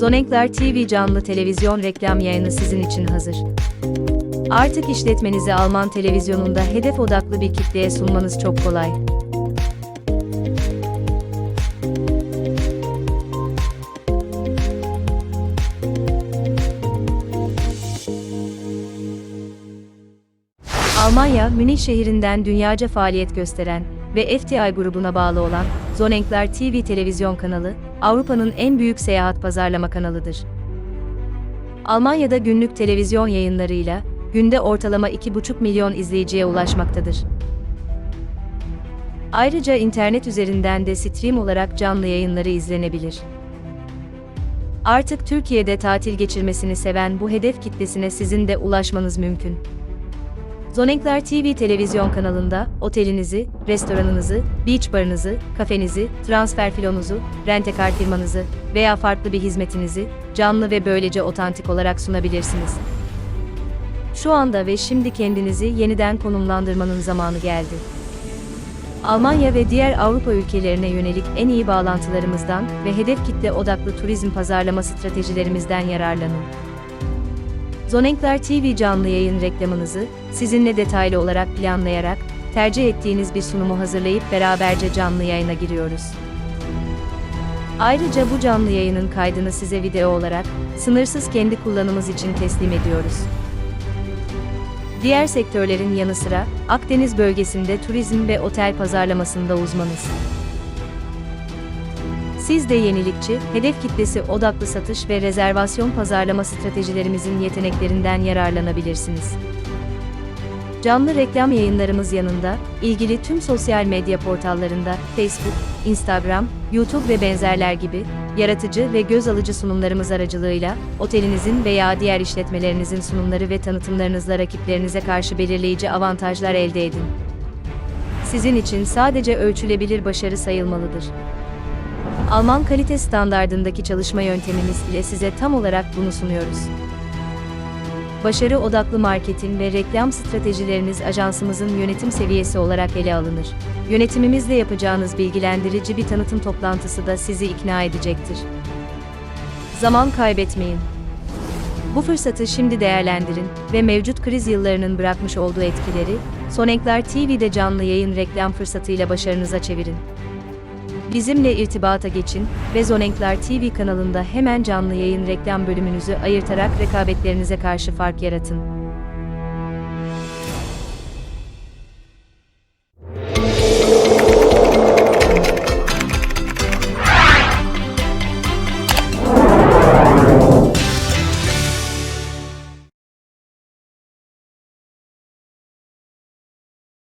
Zonenkler TV canlı televizyon reklam yayını sizin için hazır. Artık işletmenizi Alman televizyonunda hedef odaklı bir kitleye sunmanız çok kolay. Almanya, Münih şehrinden dünyaca faaliyet gösteren ve FTI grubuna bağlı olan Zonenkler TV televizyon kanalı, Avrupa'nın en büyük seyahat pazarlama kanalıdır. Almanya'da günlük televizyon yayınlarıyla günde ortalama 2,5 milyon izleyiciye ulaşmaktadır. Ayrıca internet üzerinden de stream olarak canlı yayınları izlenebilir. Artık Türkiye'de tatil geçirmesini seven bu hedef kitlesine sizin de ulaşmanız mümkün. Zonenkler TV televizyon kanalında otelinizi, restoranınızı, beach barınızı, kafenizi, transfer filonuzu, rentekar firmanızı veya farklı bir hizmetinizi canlı ve böylece otantik olarak sunabilirsiniz. Şu anda ve şimdi kendinizi yeniden konumlandırmanın zamanı geldi. Almanya ve diğer Avrupa ülkelerine yönelik en iyi bağlantılarımızdan ve hedef kitle odaklı turizm pazarlama stratejilerimizden yararlanın. Zonenkler TV canlı yayın reklamınızı sizinle detaylı olarak planlayarak tercih ettiğiniz bir sunumu hazırlayıp beraberce canlı yayına giriyoruz. Ayrıca bu canlı yayının kaydını size video olarak sınırsız kendi kullanımız için teslim ediyoruz. Diğer sektörlerin yanı sıra Akdeniz bölgesinde turizm ve otel pazarlamasında uzmanız. Siz de yenilikçi, hedef kitlesi odaklı satış ve rezervasyon pazarlama stratejilerimizin yeteneklerinden yararlanabilirsiniz. Canlı reklam yayınlarımız yanında, ilgili tüm sosyal medya portallarında Facebook, Instagram, YouTube ve benzerler gibi, yaratıcı ve göz alıcı sunumlarımız aracılığıyla, otelinizin veya diğer işletmelerinizin sunumları ve tanıtımlarınızla rakiplerinize karşı belirleyici avantajlar elde edin. Sizin için sadece ölçülebilir başarı sayılmalıdır. Alman kalite standardındaki çalışma yöntemimiz ile size tam olarak bunu sunuyoruz. Başarı odaklı marketing ve reklam stratejileriniz ajansımızın yönetim seviyesi olarak ele alınır. Yönetimimizle yapacağınız bilgilendirici bir tanıtım toplantısı da sizi ikna edecektir. Zaman kaybetmeyin. Bu fırsatı şimdi değerlendirin ve mevcut kriz yıllarının bırakmış olduğu etkileri, Sonenkler TV'de canlı yayın reklam fırsatıyla başarınıza çevirin. Bizimle irtibata geçin ve Zonenkler TV kanalında hemen canlı yayın reklam bölümünüzü ayırtarak rekabetlerinize karşı fark yaratın.